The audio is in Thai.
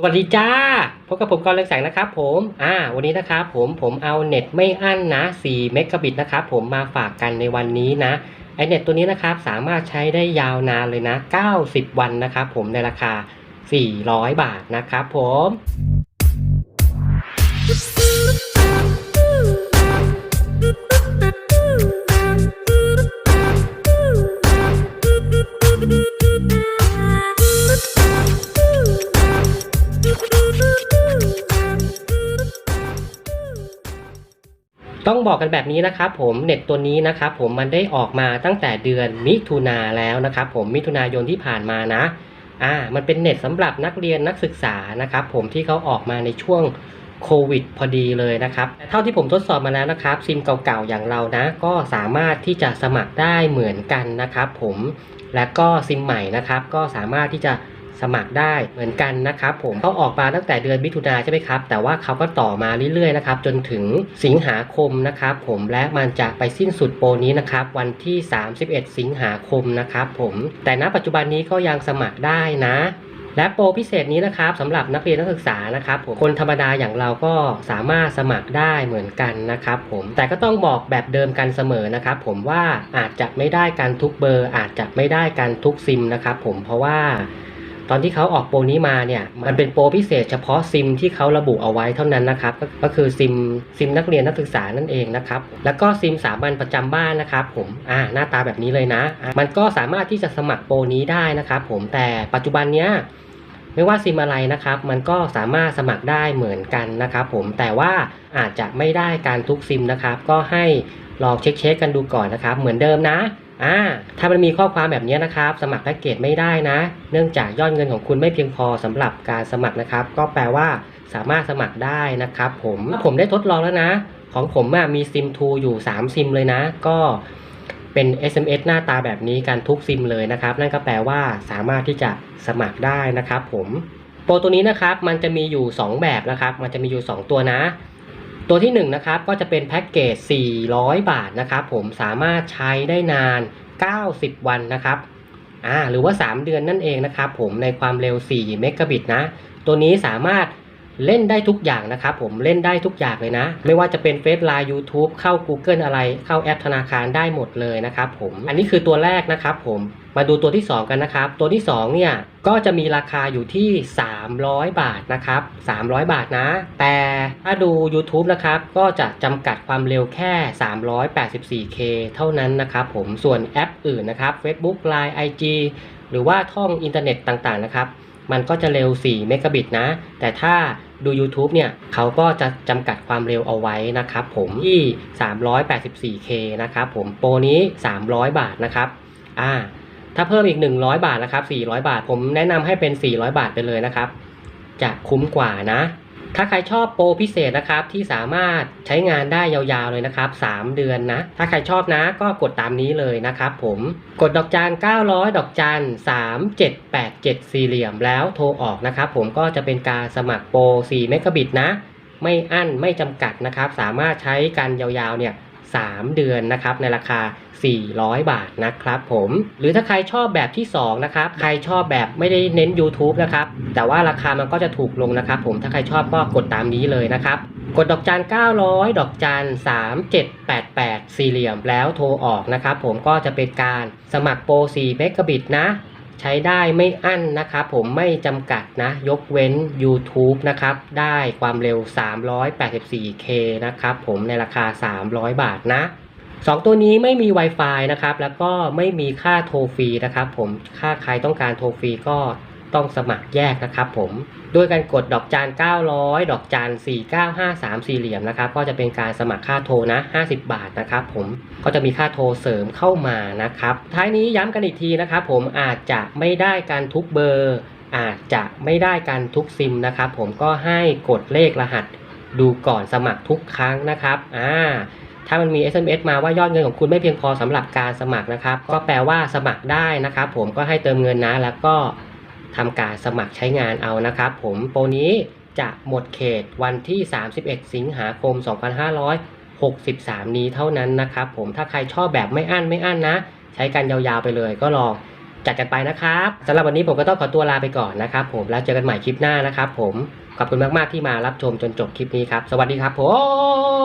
สวัสดีจ้าพบกับผมกรเลืองแสงนะครับผมอ่าวันนี้นะครับผมผมเอาเน็ตไม่อั้นนะ4เมกะบิตนะครับผมมาฝากกันในวันนี้นะไอเน็ตตัวนี้นะครับสามารถใช้ได้ยาวนานเลยนะ 90 วันนะครับผมในราคา 400 บาทนะครับผม ต้องบอกกันแบบนี้นะครับผมเน็ตตัวนี้นะครับผมมันได้ออกมาตั้งแต่เดือนมิถุนาแล้วนะครับผมมิถุนายนที่ผ่านมานะอ่ามันเป็นเน็ตสำหรับนักเรียนนักศึกษานะครับผมที่เขาออกมาในช่วงโควิดพอดีเลยนะครับเท่าที่ผมทดสอบมาแล้วนะครับซิมเก่าๆอย่างเรานะ ก็สามารถที่จะสมัครได้เหมือนกันนะครับผมและก็ซิมใหม่นะครับก็สามารถที่จะ สมัครได้เหมือนกันนะครับผมเขาออกมาตั้งแต่เดือนมิถุนาใช่ไหมครับ แต่ว่าเขาก็ต่อมาเรื่อยๆนะครับจนถึงสิงหาคมนะครับผมและมันจะไปสิ้นสุดโปรนี้นะครับวันที่ 31 สิงหาคมนะครับผมแต่ณปัจจุบันนี้ก็ยังสมัครได้นะและโปรพิเศษนี้นะครับสำหรับนักเรียนนักศึกษานะครับผมคนธรรมดาอย่างเราก็สามารถสมัครได้เหมือนกันนะครับผมแต่ก็ต้องบอกแบบเดิมกันเสมอนะครับผมว่าอาจจะไม่ได้กันทุกเบอร์ อาจจะไม่ได้กันทุกซิมนะครับผมเพราะว่า ตอนที่เขาออกโปรนี้มาเนี่ยมันเป็นโปรพิเศษเฉพาะซิมที่เขาระบุเอาไว้เท่านั้นนะครับก็คือซิมซิมนักเรียนนักศึกษานั่นเองนะครับแล้วก็ซิมสามัญประจำบ้านนะครับผมอ่าหน้าตาแบบนี้เลยนะะมันก็สามารถที่จะสมัครโปรนี้ได้นะครับผมแต่ปัจจุบันเนี้ยไม่ว่าซิมอะไรนะครับ มันก็สามารถสมัครได้เหมือนกันนะครับผมแต่ว่าอาจจะไม่ได้การทุกซิมนะครับ ก็ให้ลองเช็คเช็คกันดูก่อนนะครับ เหมือนเดิมนะ อ่าถ้ามันมีข้อความแบบนี้นะครับ สมัครแพ็กเกจไม่ได้นะ เนื่องจากยอดเงินของคุณไม่เพียงพอสำหรับการสมัครนะครับ ก็แปลว่าสามารถสมัครได้นะครับผมผมได้ทดลองแล้วนะ ของผมมีซิมทูอยู่ 3 ซิมเลยนะ ก็เป็น SMS หน้าตาแบบนี้กันทุกซิมเลยนะครับ นั่นก็แปลว่าสามารถที่จะสมัครได้นะครับผมโปรตัวนี้นะครับมันจะมีอยู่ 2 แบบนะครับ มันจะมีอยู่ 2 ตัวนะ ตัวที่1นงนะครับก็จะเป็นแพ็กเกจ 400 บาทนะครับ ผมสามารถใช้ได้นาน 90 วันนะครับอ่าหรือว่า 3 เดือนนั่นเองนะครับผมในความเร็ว 4 เมกะบิตนะ ตัวนี้สามารถเล่นได้ทุกอย่างนะครับผมเล่นได้ทุกอย่างเลยนะ ไม่ว่าจะเป็น Face Line YouTube เข้า Google อะไรเข้าแอปธนาคารได้หมดเลยนะครับผมอันนี้คือตัวแรกนะครับผม มาดูตัวที่ 2 กันนะครับ ตัวที่ 2 เนี่ย ก็จะมีราคาอยู่ที่ 300 บาทนะครับ 300 บาทนะ แต่ถ้าดู YouTube นะครับ ก็จะจำกัดความเร็วแค่ 384K เท่านั้นนะครับผม ส่วนแอปอื่นนะครับ Facebook Line IG หรือว่าท่องอินเทอร์เน็ตต่างๆนะครับ มันก็จะเร็ว 4 เมกะบิตนะ แต่ถ้าดู YouTube เนี่ยเขาก็จะจำกัดความเร็วเอาไว้นะครับผมที่ 384K นะครับผม โปรนี้ 300 บาทนะครับ อ่า ถ้าเพิ่มอีก 100 บาทนะครับ400 บาท ผมแนะนำให้เป็น 400 บาทไปเลยนะครับ จะคุ้มกว่านะ ถ้าใครชอบโปรพิเศษนะครับที่สามารถใช้งานได้ยาวๆเลยนะครับ 3 เดือนนะ ถ้าใครชอบนะก็กดตามนี้เลยนะครับผมกดดอกจาน900 ดอกจัน3787 สี่เหลี่ยมแล้วโทรออกนะครับผมก็จะเป็นการสมัครโปร4เมกะบิตนะ ไม่อั้นไม่จำกัดนะครับ สามารถใช้กันยาวๆเนี่ย 3 เดือนนะครับในราคา 400 บาทนะครับผมหรือถ้าใครชอบแบบที่2นะครับใครชอบแบบไม่ได้เน้น YouTube นะครับแต่ว่าราคามันก็จะถูกลงนะครับผมถ้าใครชอบก็กดตามนี้เลยนะครับกดดอกจัน 900 ดอกจัน 3788 สี่เหลี่ยมแล้วโทรออกนะครับผมก็จะเป็นการสมัครโปร4เมกะบิตนะ ใช้ได้ไม่อั้นนะครับผมไม่จำกัดนะ ยกเว้น YouTube นะครับ ได้ความเร็ว 384K นะครับผมในราคา 300 บาทนะ2ตัวนี้ไม่มี Wi-Fi นะครับ แล้วก็ไม่มีค่าโทรฟรีนะครับ ผม ค่าใครต้องการโทรฟรีก็ ต้องสมัครแยกนะครับผมด้วยการกดดอกจาน 900 ดอกจาน 4953 สี่เหลี่ยมนะครับก็จะเป็นการสมัครค่าโทรนะ 50 บาทนะครับผมก็จะมีค่าโทรเสริมเข้ามานะครับท้ายนี้ย้ำกันอีกทีนะครับผมอาจจะไม่ได้การทุกเบอร์ อาจจะไม่ได้การทุกซิมนะครับผมก็ให้กดเลขรหัสดูก่อนสมัครทุกครั้งนะครับอ่าถ้ามันมี SMS มาว่ายอดเงินของคุณไม่เพียงพอสำหรับการสมัครนะครับ ก็แปลว่าสมัครได้นะครับผมก็ให้เติมเงินนะแล้วก็ ทำการสมัครใช้งานเอานะครับ ผมโปรนี้จะหมดเขตวันที่ 31 สิงหาคม 2563 นี้เท่านั้นนะครับ ผมถ้าใครชอบแบบไม่อั้นไม่อั้นนะ ใช้กันยาวๆไปเลยก็ลองจัดกันไปนะครับสำหรับวันนี้ผมก็ต้องขอตัวลาไปก่อนนะครับ ผมแล้วเจอกันใหม่คลิปหน้านะครับ ผมขอบคุณมากๆที่มารับชมจนจบคลิปนี้ครับ สวัสดีครับผม